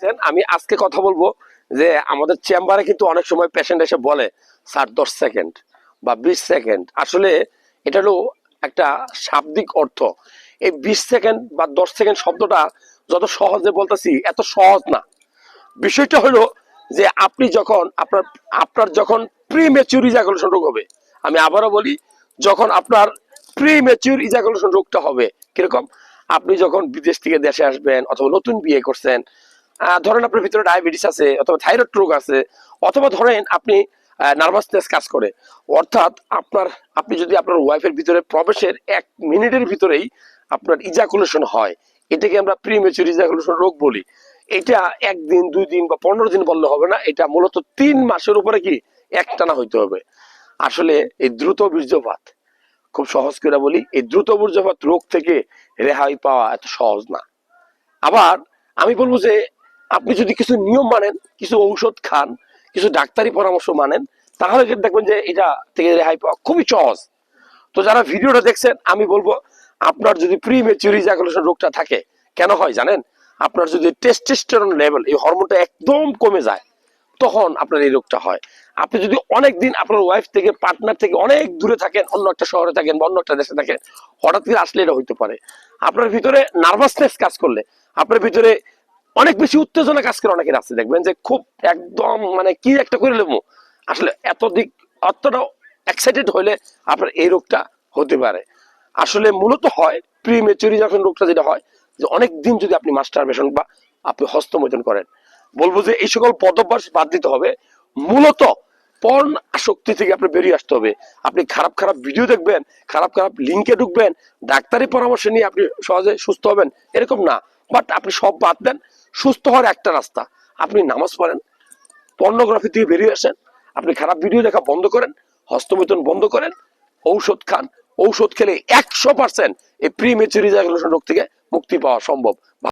দেখছেন, আমি আজকে কথা বলব যে আমাদের চেম্বারে কিন্তু অনেক সময় পেশেন্ট এসে বলে স্যার দশ সেকেন্ড বা বিশ সেকেন্ড আসলে এটা হলো একটা শাব্দিক অর্থ। এই বিশ সেকেন্ড বা দশ সেকেন্ড শব্দটা যত সহজে বলতেছি এত সহজ না। বিষয়টা হলো যে আপনি যখন আপনার আপনার যখন প্রি ম্যাচিউর ইজাকুলেশন রোগ হবে আমি আবারও বলি যখন আপনার প্রি ম্যাচিউর ইজাকুলেশন রোগটা হবে কীরকম? আপনি যখন বিদেশ থেকে দেশে আসবেন অথবা নতুন বিয়ে করছেন ধরেন আপনার ভিতরে ডায়াবেটিস আছে অথবা থাইরয়েড রোগ আছে, অথবা ধরেন আপনি নার্ভাসনেস কাজ করে। অর্থাৎ আপনার, আপনি যদি আপনার ওয়াইফের ভিতরে প্রবেশের এক মিনিটের ভিতরেই আপনার ইজাকুলেশন হয়, এটাকে আমরা প্রিমেচুর ইজাকুলেশন রোগ বলি। এটা একদিন, দুই দিন বা পনেরো দিন বললে হবে না, এটা মূলত তিন মাসের উপরে কি, একটানা হইতে হবে। আসলে এই দ্রুত বীর্যপাত, খুব সহজ করে বলি, এই দ্রুত বীর্যপাত রোগ থেকে রেহাই পাওয়া এত সহজ না। আবার আমি বলব যে আপনি যদি কিছু নিয়ম মানেন, কিছু ঔষধ খান, কিছু ডাক্তারি পরামর্শ মানেন, তাহলে কিন্তু দেখবেন যে এটা থেকে রেহাই পাওয়া খুবই সহজ। তো যারা ভিডিওটা দেখছেন, আমি বলব, আপনার যদি প্রি মেচুর ইজাকুলেশন রোগটা থাকে, কেন হয় জানেন? আপনার যদি টেস্টোস্টেরন লেভেল এই হরমোনটা একদম কমে যায়, তখন আপনার এই রোগটা হয়। আপনি যদি অনেক দিন আপনার ওয়াইফ থেকে পার্টনার থেকে অনেক দূরে থাকেন, অন্য একটা শহরে থাকেন বা অন্য একটা দেশে থাকেন, হঠাৎ করে আসলে এটা হইতে পারে। আপনার ভিতরে নার্ভাসনেস কাজ করলে, আপনার ভিতরে অনেক বেশি উত্তেজনা কাজ করে অনেকের আছে, দেখবেন যে খুব একদম মানে কি একটা করে লেবো আসলে এত দিক, অতটা এক্সাইটেড হইলে আপনার এই রোগটা হতে পারে। আসলে মূলত হয় প্রি মেচুরি যখন রোগটা যেটা হয়, যে অনেক দিন যদি আপনি মাস্টারবেশন বা আপনি হস্তমৈথুন করেন। বলব যে এই সকল পদভ্যাস বাদ দিতে হবে। মূলত পর্ন আসক্তি থেকে আপনি বেরিয়ে আসতে হবে। আপনি খারাপ খারাপ ভিডিও দেখবেন, খারাপ খারাপ লিঙ্কে ঢুকবেন, ডাক্তারি পরামর্শ নিয়ে আপনি সহজে সুস্থ হবেন, এরকম না। বাট আপনি সব বাদ দেন সুস্থ হওয়ার একটা রাস্তা। আপনি নামাজ পড়েন পর্নোগ্রাফি থেকে বেরিয়ে আসেন, আপনি খারাপ ভিডিও দেখা বন্ধ করেন হস্তমিতন বন্ধ করেন, ঔষধ খান। ঔষধ খেলে একশো পার্সেন্ট এই প্রি মেচুরিজাগুলো রোগ থেকে মুক্তি পাওয়া সম্ভব।